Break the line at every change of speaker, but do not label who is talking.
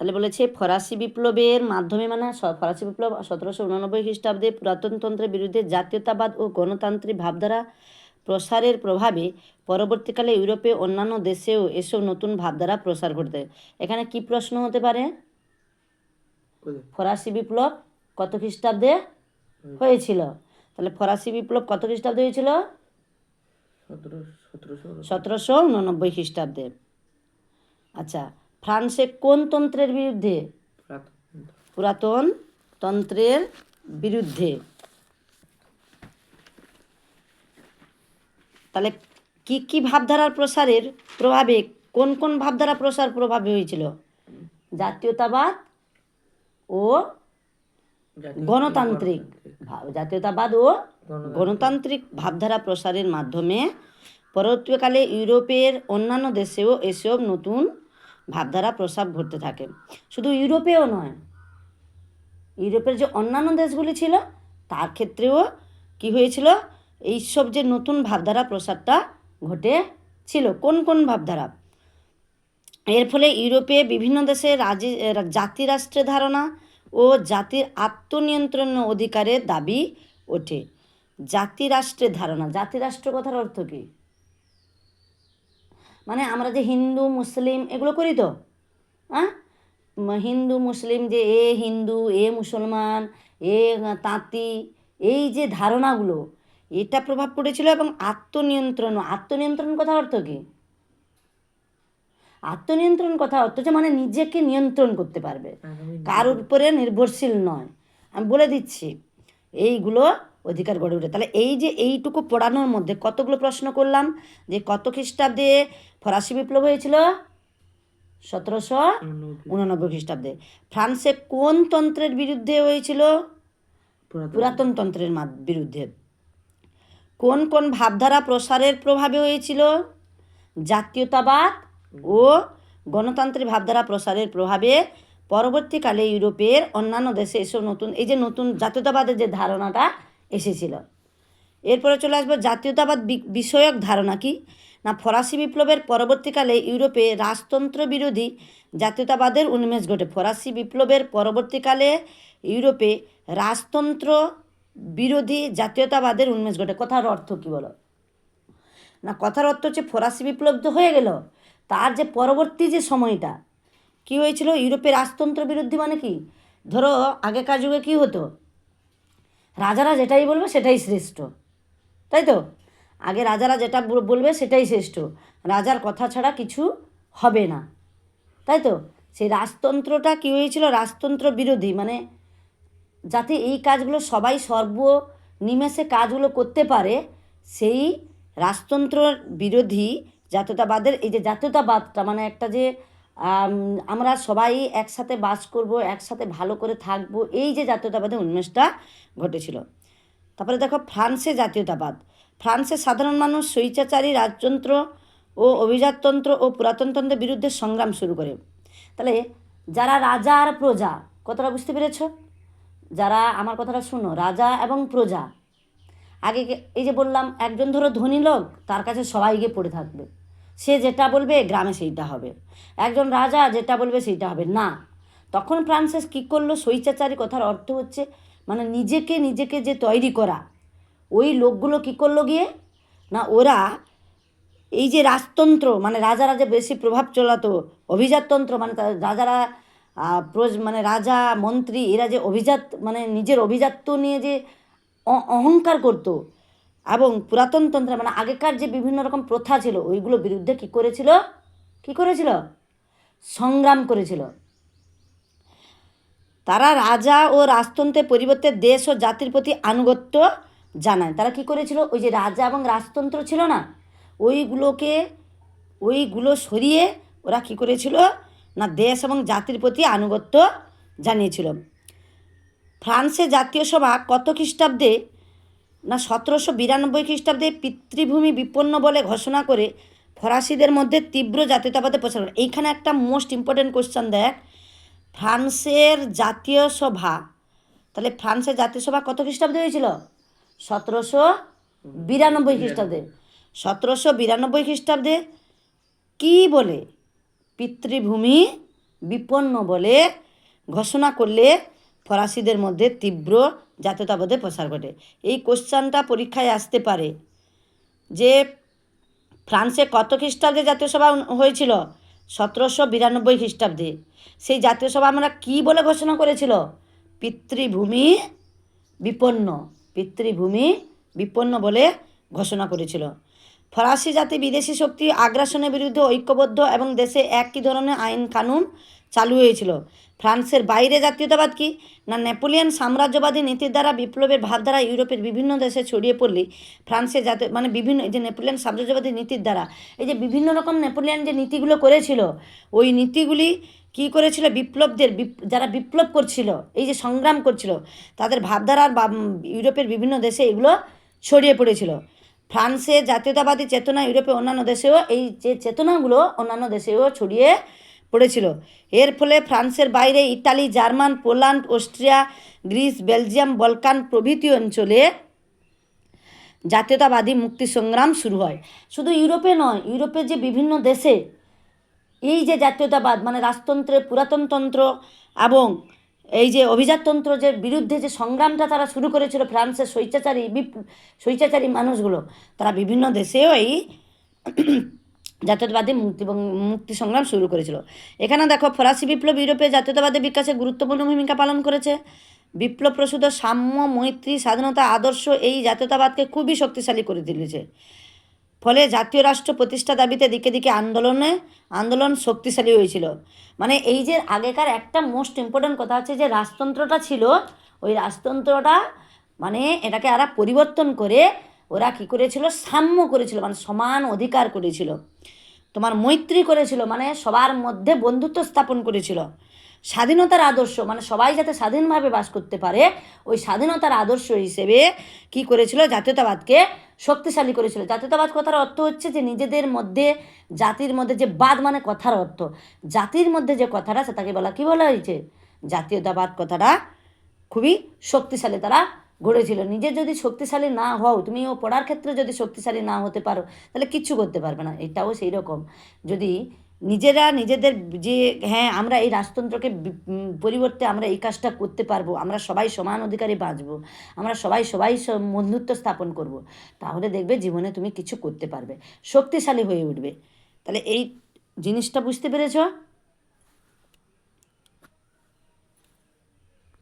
তাহলে বলেছে ফরাসি বিপ্লবের মাধ্যমে মানে ফরাসি বিপ্লব সতেরোশো উননব্বই খ্রিস্টাব্দে পুরাতনতন্ত্রের বিরুদ্ধে জাতীয়তাবাদ ও গণতান্ত্রিক ভাবধারা প্রসারের প্রভাবে পরবর্তীকালে ইউরোপে অন্যান্য দেশেও এসব নতুন ভাবধারা প্রসার ঘটতে এখানে কি প্রশ্ন হতে পারে? ফরাসি বিপ্লব কত খ্রিস্টাব্দে হয়েছিল? তাহলে ফরাসি বিপ্লব কত খ্রিস্টাব্দে হয়েছিল?
সতেরোশো
উননব্বই খ্রিস্টাব্দে। আচ্ছা ফ্রান্সে কোন তন্ত্রের বিরুদ্ধে? পুরাতন তন্ত্রের বিরুদ্ধে। তাহলে কি কি ভাবধারার প্রসারের প্রভাবে কোন কোন ভাবধারা প্রসার প্রভাবে হয়েছিল? জাতীয়তাবাদ ও গণতান্ত্রিক জাতীয়তাবাদ ও
গণতান্ত্রিক।
গণতান্ত্রিক ভাবধারা প্রসারের মাধ্যমে পরবর্তীকালে ইউরোপের অন্যান্য দেশেও এসব নতুন ভাবধারা প্রসার ঘটতে থাকে। শুধু ইউরোপেও নয়, ইউরোপের যে অন্যান্য দেশগুলি ছিল, তার ক্ষেত্রেও কি হয়েছিল? এইসব যে নতুন ভাবধারা প্রসারটা ঘটেছিল কোন কোন ভাবধারা এর ফলে ইউরোপে বিভিন্ন দেশে রাজি জাতিরাষ্ট্রের ধারণা ও জাতির আত্মনিয়ন্ত্রণ অধিকারের দাবি ওঠে। জাতিরাষ্ট্রের ধারণা জাতিরাষ্ট্র কথার অর্থ কী? মানে আমরা যে হিন্দু মুসলিম এগুলো করি তো? হ্যাঁ হিন্দু মুসলিম যে এ হিন্দু এ মুসলমান এ তাঁতি এই যে ধারণাগুলো এটা প্রভাব পড়েছিল এবং আত্মনিয়ন্ত্রণ আত্মনিয়ন্ত্রণ কথা অর্থ কী? আত্মনিয়ন্ত্রণ কথা অর্থ যে মানে নিজেকে নিয়ন্ত্রণ করতে পারবে। কারোর উপরে নির্ভরশীল নয়। আমি বলে দিচ্ছি এইগুলো অধিকার গড়ে ওঠে তাহলে এই যে এইটুকু পড়ানোর মধ্যে কতগুলো প্রশ্ন করলাম? যে কত খ্রিস্টাব্দে ফরাসি বিপ্লব হয়েছিল? সতেরোশো
উননব্বই।
খ্রিস্টাব্দে। ফ্রান্সে কোন তন্ত্রের বিরুদ্ধে হয়েছিল?
পুরাতন।
তন্ত্রের বিরুদ্ধে। কোন কোন ভাবধারা প্রসারের প্রভাবে হয়েছিল? জাতীয়তাবাদ ও গণতান্ত্রিক ভাবধারা প্রসারের প্রভাবে পরবর্তীকালে ইউরোপের অন্যান্য দেশে এসব নতুন এই যে নতুন জাতীয়তাবাদের যে ধারণাটা এসেছিল। এরপরে চলে আসব জাতীয়তাবাদ বিষয়ক ধারণা কি? না, ফরাসি বিপ্লবের পরবর্তীকালে ইউরোপে রাজতন্ত্র বিরোধী জাতীয়তাবাদের উন্মেষ ঘটে। ফরাসি বিপ্লবের পরবর্তীকালে ইউরোপে রাজতন্ত্র বিরোধী জাতীয়তাবাদের উন্মেষ ঘটে। কথার অর্থ কী বলো? না, কথার অর্থ হচ্ছে ফরাসি বিপ্লব তো হয়ে গেল। তার যে পরবর্তী যে সময়টা, কি হয়েছিল? ইউরোপে রাজতন্ত্র বিরোধী মানে কি? ধরো, আগেকার যুগে কি হতো? রাজারা যেটাই বলবে সেটাই শ্রেষ্ঠ। তাই তো? আগে রাজারা যেটা বলবে সেটাই শ্রেষ্ঠ। রাজার কথা ছাড়া কিছু হবে না। তাই তো? সেই রাজতন্ত্রটা কী হয়েছিল? রাজতন্ত্র বিরোধী। মানে যাতে এই কাজগুলো সবাই সর্বনিমেষে কাজগুলো করতে পারে, সেই রাজতন্ত্র বিরোধী জাতীয়তাবাদের, এই যে জাতীয়তাবাদটা মানে একটা যে আমরা সবাই একসাথে বাস করব, একসাথে ভালো করে থাকব। এই যে জাতীয়তাবাদের উন্মেষটা ঘটেছিল। তারপরে দেখো, ফ্রান্সে জাতীয়তাবাদ। ফ্রান্সে সাধারণ মানুষ স্বৈচাচারী রাজতন্ত্র ও অভিজাততন্ত্র ও পুরাতনতন্ত্রের বিরুদ্ধে সংগ্রাম শুরু করে। তাহলে যারা রাজা আর প্রজা, কতটা বুঝতে পেরেছ? যারা, আমার কথাটা শুনো, রাজা এবং প্রজা। আগে এই যে বললাম, একজন ধরো ধনী লোক, তার কাছে সবাই গিয়ে পড়ে থাকবে। সে যেটা বলবে গ্রামে সেইটা হবে। একজন রাজা যেটা বলবে সেইটা হবে। না, তখন ফ্রান্সেস কী করল? স্বৈচ্ছাচারী কথার অর্থ হচ্ছে মানে নিজেকে নিজেকে যে তৈরি করা। ওই লোকগুলো কী করল গিয়ে? না, ওরা এই যে রাজতন্ত্র মানে রাজারা যে বেশি প্রভাব চলাতো, অভিজাততন্ত্র মানে রাজারা মানে রাজা, মন্ত্রী, এরা যে অভিজাত মানে নিজের অভিজাত্য নিয়ে যে অহংকার করত এবং পুরাতন তন্ত্র মানে আগেকার যে বিভিন্ন রকম প্রথা ছিল, ওইগুলো বিরুদ্ধে কি করেছিল? কি করেছিল? সংগ্রাম করেছিল। তারা রাজা ও রাজতন্ত্রের পরিবর্তে দেশ ও জাতির প্রতি আনুগত্য জানায়। তারা কি করেছিল? ওই যে রাজা এবং রাজতন্ত্র ছিল না, ওইগুলোকে, ওইগুলো সরিয়ে ওরা কি করেছিল? না, দেশ এবং জাতির প্রতি আনুগত্য জানিয়েছিল। ফ্রান্সে জাতীয় সভা কত খ্রিস্টাব্দে না সতেরোশো বিরানব্বই খ্রিস্টাব্দে পিতৃভূমি বিপন্ন বলে ঘোষণা করে ফরাসিদের মধ্যে তীব্র জাতীয়তাবাদে প্রচার করে এইখানে একটা মোস্ট ইম্পর্টেন্ট কোশ্চেন দেখ। ফ্রান্সের জাতীয় সভা। তাহলে ফ্রান্সের জাতীয় সভা কত খ্রিস্টাব্দে হয়েছিল? সতেরোশো বিরানব্বই খ্রিস্টাব্দে। সতেরোশো বিরানব্বই খ্রিস্টাব্দে কী বলে? পিতৃভূমি বিপন্ন বলে ঘোষণা করলে ফরাসিদের মধ্যে তীব্র জাতীয়তাবাদের প্রসার ঘটে। এই কোশ্চানটা পরীক্ষায় আসতে পারে যে ফ্রান্সে কত খ্রিস্টাব্দে জাতীয় সভা হয়েছিল? সতেরোশো বিরানব্বই খ্রিস্টাব্দে। সেই জাতীয় সভা আমরা কী বলে ঘোষণা করেছিল? পিতৃভূমি বিপন্ন পিতৃভূমি বিপন্ন বলে ঘোষণা করেছিল। ফরাসি জাতি বিদেশি শক্তি আগ্রাসনের বিরুদ্ধে ঐক্যবদ্ধ এবং দেশে একই ধরনের আইন কানুন চালু হয়েছিল। ফ্রান্সের বাইরে জাতীয়তাবাদ কি? না নেপোলিয়ান সাম্রাজ্যবাদী নীতির দ্বারা বিপ্লবের ভাবধারা ইউরোপের বিভিন্ন দেশে ছড়িয়ে পড়লে? ফ্রান্সের জাতীয় মানে বিভিন্ন, এই যে নেপোলিয়ান সাম্রাজ্যবাদী নীতির দ্বারা। এই যে বিভিন্ন রকম নেপোলিয়ান যে নীতিগুলো করেছিল, ওই নীতিগুলি কি করেছিল? বিপ্লবদের বিপ- যারা বিপ্লব করছিল, এই যে সংগ্রাম করছিল, তাদের ভাবধারার বা ইউরোপের বিভিন্ন দেশে এগুলো ছড়িয়ে পড়েছিল। ফ্রান্সে জাতীয়তাবাদী চেতনা ইউরোপের অন্যান্য দেশেও, এই যে চেতনাগুলো অন্যান্য দেশেও ছড়িয়ে পড়েছিল। এর ফলে ফ্রান্সের বাইরে Italy, German, Poland, Austria, Greece, Belgium, Balkan প্রভৃতি অঞ্চলে জাতীয়তাবাদী মুক্তি সংগ্রাম শুরু হয়। শুধু ইউরোপে নয়, ইউরোপের যে বিভিন্ন দেশে এই যে জাতীয়তাবাদ মানে রাজতন্ত্রের পুরাতনতন্ত্র এবং এই যে অভিজাততন্ত্র যে বিরুদ্ধে যে সংগ্রামটা তারা শুরু করেছিল ফ্রান্সের স্বৈচ্ছাচারী স্বৈচ্ছাচারী মানুষগুলো, তারা বিভিন্ন দেশেও এই জাতীয়তাবাদী মুক্তি মুক্তি সংগ্রাম শুরু করেছিল। এখানে দেখো, ফরাসি বিপ্লব ইউরোপে জাতীয়তাবাদের বিকাশে গুরুত্বপূর্ণ ভূমিকা পালন করেছে। বিপ্লব প্রসূত সাম্য, মৈত্রী, স্বাধীনতা, আদর্শ এই জাতীয়তাবাদকে খুবই শক্তিশালী করে তুলেছে। ফলে জাতীয় রাষ্ট্র প্রতিষ্ঠা দাবিতে দিকে দিকে আন্দোলনে, আন্দোলন শক্তিশালী হয়েছিল। মানে এই যে আগেকার একটা মোস্ট ইম্পর্ট্যান্ট কথা হচ্ছে যে রাজতন্ত্রটা ছিল, ওই রাজতন্ত্রটা মানে এটাকে এরা পরিবর্তন করে ওরা কি করেছিল? সাম্য করেছিল মানে সমান অধিকার করেছিল। তোমার মৈত্রী করেছিল মানে সবার মধ্যে বন্ধুত্ব স্থাপন করেছিল। স্বাধীনতার আদর্শ মানে সবাই যাতে স্বাধীনভাবে বাস করতে পারে, ওই স্বাধীনতার আদর্শ হিসেবে কি করেছিল? জাতীয়তাবাদকে শক্তিশালী করেছিল। জাতীয়তাবাদ কথার অর্থ হচ্ছে যে নিজেদের মধ্যে, জাতির মধ্যে যে বাদ মানে কথার অর্থ। জাতির মধ্যে যে কথাটা, সেটাকে বলা, কি বলা হয়েছে? জাতীয়তাবাদ কথাটা খুবই শক্তিশালী। তারা গড়েছিল নিজে যদি শক্তিশালী না হও তুমি ও পড়ার ক্ষেত্রে যদি শক্তিশালী না হতে পারো, তাহলে কিচ্ছু করতে পারবে না। এটাও সেই রকম। যদি নিজেরা নিজেদের যে হ্যাঁ আমরা এই রাজতন্ত্রকে পরিবর্তে আমরা এই কাজটা করতে পারব, আমরা সবাই সমান অধিকারে বাঁচবো, আমরা সবাই সবাই বন্ধুত্ব স্থাপন করব। তাহলে দেখবে জীবনে তুমি কিছু করতে পারবে, শক্তিশালী হয়ে উঠবে। তাহলে এই জিনিসটা বুঝতে পেরেছ?